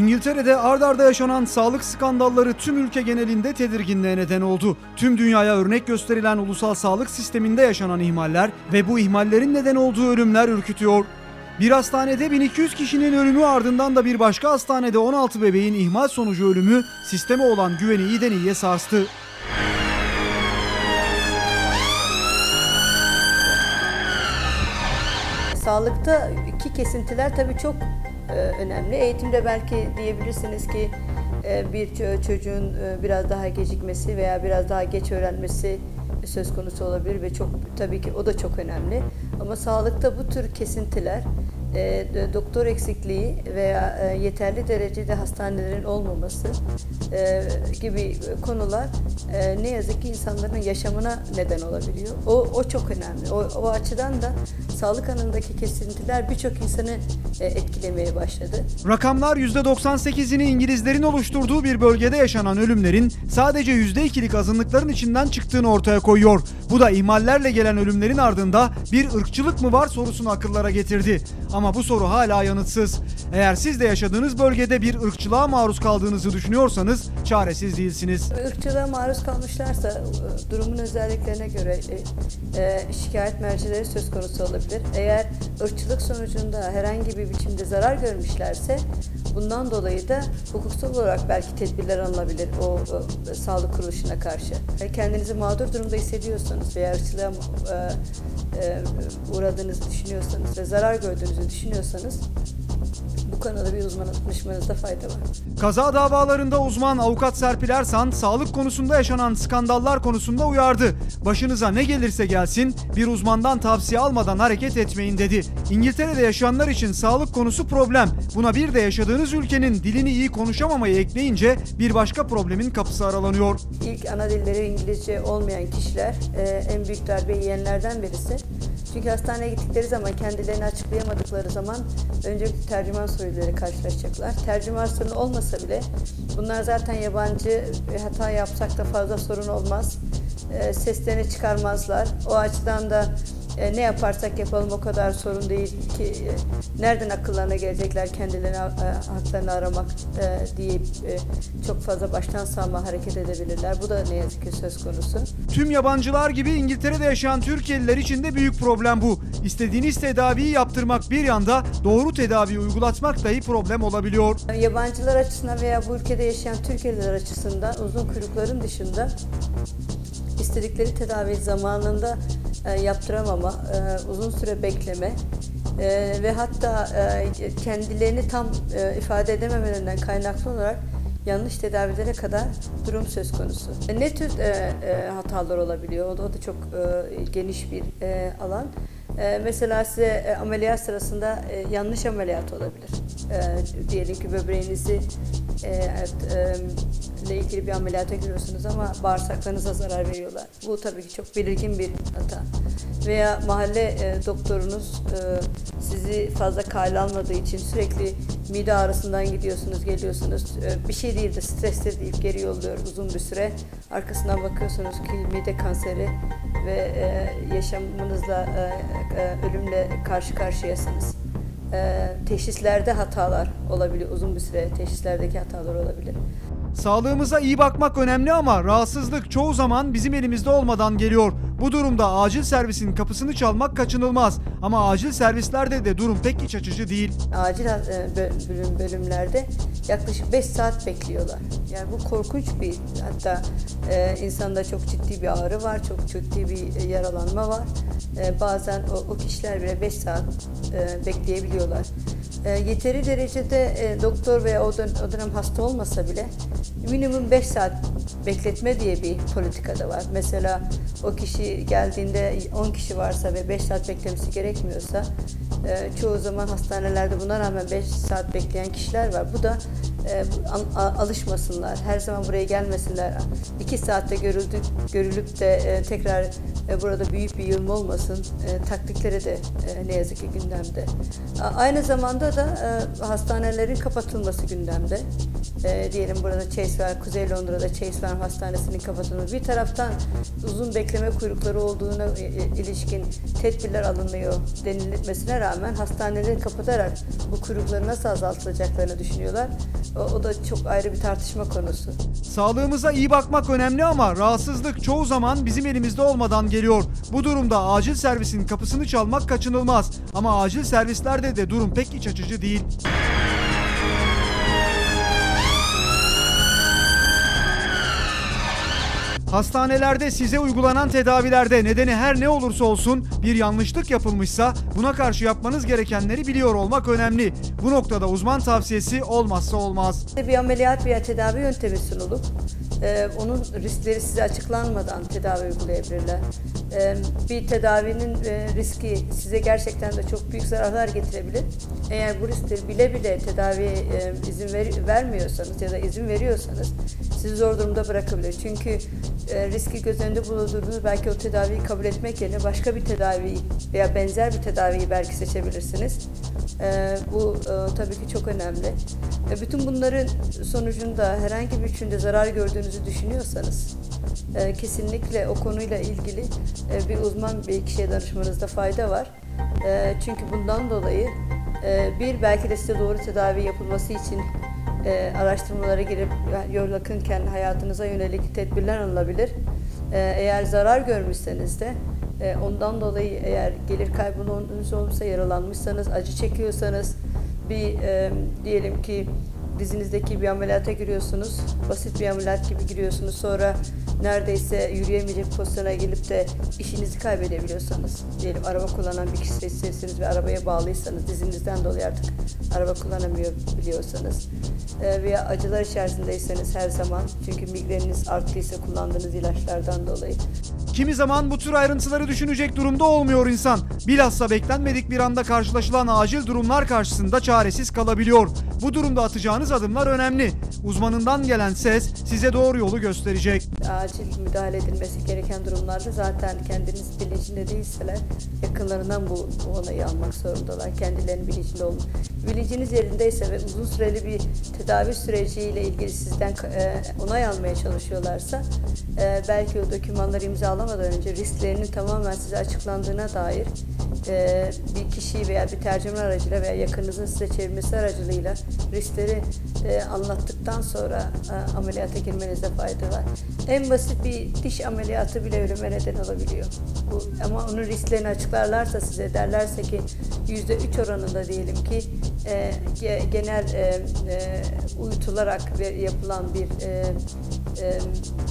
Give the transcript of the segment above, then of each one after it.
İngiltere'de ard arda yaşanan sağlık skandalları tüm ülke genelinde tedirginliğe neden oldu. Tüm dünyaya örnek gösterilen ulusal sağlık sisteminde yaşanan ihmaller ve bu ihmallerin neden olduğu ölümler ürkütüyor. Bir hastanede 1200 kişinin ölümü ardından da bir başka hastanede 16 bebeğin ihmal sonucu ölümü sisteme olan güveni iyiden iyiye sarstı. Sağlıkta iki kesintiler tabii çok önemli. Eğitimde belki diyebilirsiniz ki e, bir ço- çocuğun e, biraz daha gecikmesi veya biraz daha geç öğrenmesi söz konusu olabilir ve çok tabii ki o da çok önemli. Ama sağlıkta bu tür kesintiler e, doktor eksikliği veya e, yeterli derecede hastanelerin olmaması e, gibi konular e, ne yazık ki insanların yaşamına neden olabiliyor. O, o çok önemli. O, o açıdan da sağlık alanındaki kesintiler birçok insanı e, etkilemeye başladı. Rakamlar %98'ini İngilizlerin oluşturduğu bir bölgede yaşanan ölümlerin sadece %2'lik azınlıkların içinden çıktığını ortaya koyuyor. Bu da ihmallerle gelen ölümlerin ardında bir ırkçılık mı var sorusunu akıllara getirdi. Ama bu soru hala yanıtsız. Eğer siz de yaşadığınız bölgede bir ırkçılığa maruz kaldığınızı düşünüyorsanız çaresiz değilsiniz. Irkçılığa maruz kalmışlarsa e, durumun özelliklerine göre e, e, şikayet mercileri söz konusu olabilir. Eğer ırkçılık sonucunda herhangi bir biçimde zarar görmüşlerse bundan dolayı da hukuksal olarak belki tedbirler alınabilir o, o, sağlık kuruluşuna karşı. Kendinizi mağdur durumda veya ırkçılığa e, e, uğradığınızı düşünüyorsanız ve zarar gördüğünüzü düşünüyorsanız bu konuda bir uzmana danışmanızda fayda var. Kaza davalarında uzman avukat Serpil Ersan, sağlık konusunda yaşanan skandallar konusunda uyardı. Başınıza ne gelirse gelsin bir uzmandan tavsiye almadan hareket etmeyin dedi. İngiltere'de yaşayanlar için sağlık konusu problem. Buna bir de yaşadığınız ülkenin dilini iyi konuşamamayı ekleyince bir başka problemin kapısı aralanıyor. İlk ana dilleri İngilizce olmayan kişiler e, en büyük darbe yiyenlerden birisi. Çünkü hastaneye gittikleri zaman kendilerini açıklayamadıkları zaman öncelikle tercüman soruyla karşılaşacaklar. Tercüman sorunu olmasa bile bunlar zaten yabancı hata yapsak da fazla sorun olmaz. E, seslerini çıkarmazlar. O açıdan da e, ne yaparsak yapalım o kadar sorun değil ki e, nereden akıllarına gelecekler kendilerine e, haklarını aramak e, deyip e, çok fazla baştan sağma hareket edebilirler. Bu da ne yazık ki söz konusu. Tüm yabancılar gibi İngiltere'de yaşayan Türkiye'liler için de büyük problem bu. İstediğiniz tedaviyi yaptırmak bir yanda doğru tedaviyi uygulatmak dahi problem olabiliyor. Yabancılar açısından veya bu ülkede yaşayan Türkiye'liler açısından uzun kuyrukların dışında istedikleri tedavi zamanında e, yaptıramama, e, uzun süre bekleme e, ve hatta e, kendilerini tam e, ifade edememelerinden kaynaklı olarak yanlış tedavilere kadar durum söz konusu. E, Ne tür e, e, hatalar olabiliyor? O da, o da çok e, geniş bir e, alan. E, mesela size e, ameliyat sırasında e, yanlış ameliyat olabilir. E, diyelim ki böbreğinizi e, e, ile ilgili bir ameliyata giriyorsunuz ama bağırsaklarınıza zarar veriyorlar. Bu tabii ki çok belirgin bir hata. Veya mahalle e, doktorunuz e, sizi fazla kale almadığı için sürekli mide ağrısından gidiyorsunuz, geliyorsunuz. E, bir şey değil de stresli deyip geri yolluyor uzun bir süre. Arkasından bakıyorsunuz ki mide kanseri ve e, yaşamınızla e, e, ölümle karşı karşıyasınız. E, teşhislerde hatalar olabilir, uzun bir süre teşhislerdeki hatalar olabilir. Sağlığımıza iyi bakmak önemli ama rahatsızlık çoğu zaman bizim elimizde olmadan geliyor. Bu durumda acil servisin kapısını çalmak kaçınılmaz. Ama acil servislerde de durum pek iç açıcı değil. acil e, bö- bölüm bölümlerde yaklaşık 5 saat bekliyorlar. Yani bu korkunç bir hatta e, insanda çok ciddi bir ağrı var, çok ciddi bir e, yaralanma var. E, bazen o, o kişiler bile 5 saat e, bekleyebiliyorlar. E, yeteri derecede e, doktor veya o, dön- o dönem hasta olmasa bile minimum 5 saat bekletme diye bir politikada var. Mesela o kişi geldiğinde 10 kişi varsa ve 5 saat beklemesi gerekmiyorsa e, çoğu zaman hastanelerde buna rağmen 5 saat bekleyen kişiler var. Bu da e, an- a- alışmasınlar, her zaman buraya gelmesinler. 2 saatte görüldük, görülüp de e, tekrar burada büyük bir yığılma olmasın e, taktikleri de e, ne yazık ki gündemde. A- Aynı zamanda da e, hastanelerin kapatılması gündemde. E, diyelim burada Chase var, Kuzey Londra'da Chase var hastanesinin kapatılması. Bir taraftan uzun bekleme kuyrukları olduğuna e, e, ilişkin tedbirler alınıyor denilmesine rağmen hastaneleri kapatarak bu kuyrukları nasıl azaltılacaklarını düşünüyorlar. O, o da çok ayrı bir tartışma konusu. Sağlığımıza iyi bakmak önemli ama rahatsızlık çoğu zaman bizim elimizde olmadan geliyor. Bu durumda acil servisin kapısını çalmak kaçınılmaz. Ama acil servislerde de durum pek iç açıcı değil. Hastanelerde size uygulanan tedavilerde nedeni her ne olursa olsun bir yanlışlık yapılmışsa buna karşı yapmanız gerekenleri biliyor olmak önemli. Bu noktada uzman tavsiyesi olmazsa olmaz. Bir ameliyat veya tedavi yöntemi sunulup e, onun riskleri size açıklanmadan tedavi uygulayabilirler. E, bir tedavinin e, riski size gerçekten de çok büyük zararlar getirebilir. Eğer bu riskleri bile bile tedaviye e, izin ver- vermiyorsanız ya da izin veriyorsanız sizi zor durumda bırakabilir. Çünkü e, riski göz önünde bulundurduğunuz belki o tedaviyi kabul etmek yerine başka bir tedavi veya benzer bir tedaviyi belki seçebilirsiniz. E, bu e, tabii ki çok önemli. E, bütün bunların sonucunda herhangi bir üçünde zarar gördüğünüzü düşünüyorsanız e, kesinlikle o konuyla ilgili e, bir uzman bir kişiye danışmanızda fayda var. Çünkü bundan dolayı bir belki de size doğru tedavi yapılması için araştırmalara girip yol hayatınıza yönelik tedbirler alınabilir. Eğer zarar görmüşseniz de e, ondan dolayı eğer gelir kaybınız olmuşsa, yaralanmışsanız, acı çekiyorsanız bir e, diyelim ki dizinizdeki bir ameliyata giriyorsunuz. Basit bir ameliyat gibi giriyorsunuz. Sonra neredeyse yürüyemeyecek pozisyona gelip de işinizi kaybedebiliyorsanız. Diyelim araba kullanan bir kişisiniz ve arabaya bağlıysanız dizinizden dolayı artık araba kullanamıyor biliyorsanız e, veya acılar içerisindeyseniz her zaman çünkü migreniniz arttıysa kullandığınız ilaçlardan dolayı Kimi zaman bu tür ayrıntıları düşünecek durumda olmuyor insan. Bilhassa beklenmedik bir anda karşılaşılan acil durumlar karşısında çaresiz kalabiliyor. Bu durumda atacağınız adımlar önemli. Uzmanından gelen ses size doğru yolu gösterecek. acil müdahale edilmesi gereken durumlarda zaten kendiniz bilincinde değilseler yakınlarından bu, bu onayı almak zorundalar. Kendilerinin bilincinde olmak. Bilinciniz yerindeyse ve uzun süreli bir tedavi süreciyle ilgili sizden e, onay almaya çalışıyorlarsa e, belki o dokümanları imzalamadan önce risklerinin tamamen size açıklandığına dair e, bir kişi veya bir tercüman aracıyla veya yakınınızın size çevirmesi aracılığıyla riskleri e, anlattıktan sonra e, ameliyata girmenizde fayda var. En basit bir diş ameliyatı bile ölüme neden olabiliyor. Bu, ama onun risklerini açıklarlarsa size derlerse ki yüzde üç oranında diyelim ki e, ge- genel e, e, uyutularak yapılan bir e, e,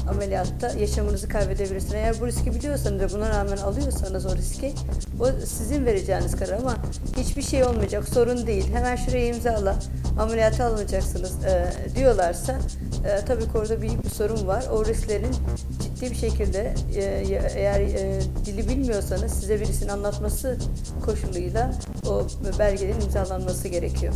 ameliyatta yaşamınızı kaybedebilirsiniz. Eğer bu riski biliyorsanız ve buna rağmen alıyorsanız o riski o sizin vereceğiniz karar ama hiçbir şey olmayacak sorun değil. Hemen şuraya imzala ameliyata alınacaksınız e, diyorlarsa e, tabii ki orada büyük bir sorun var. O risklerin ciddi bir şekilde e, eğer e, dili bilmiyorsanız size birisinin anlatması koşuluyla o belgelerin imzalanması gerekiyor.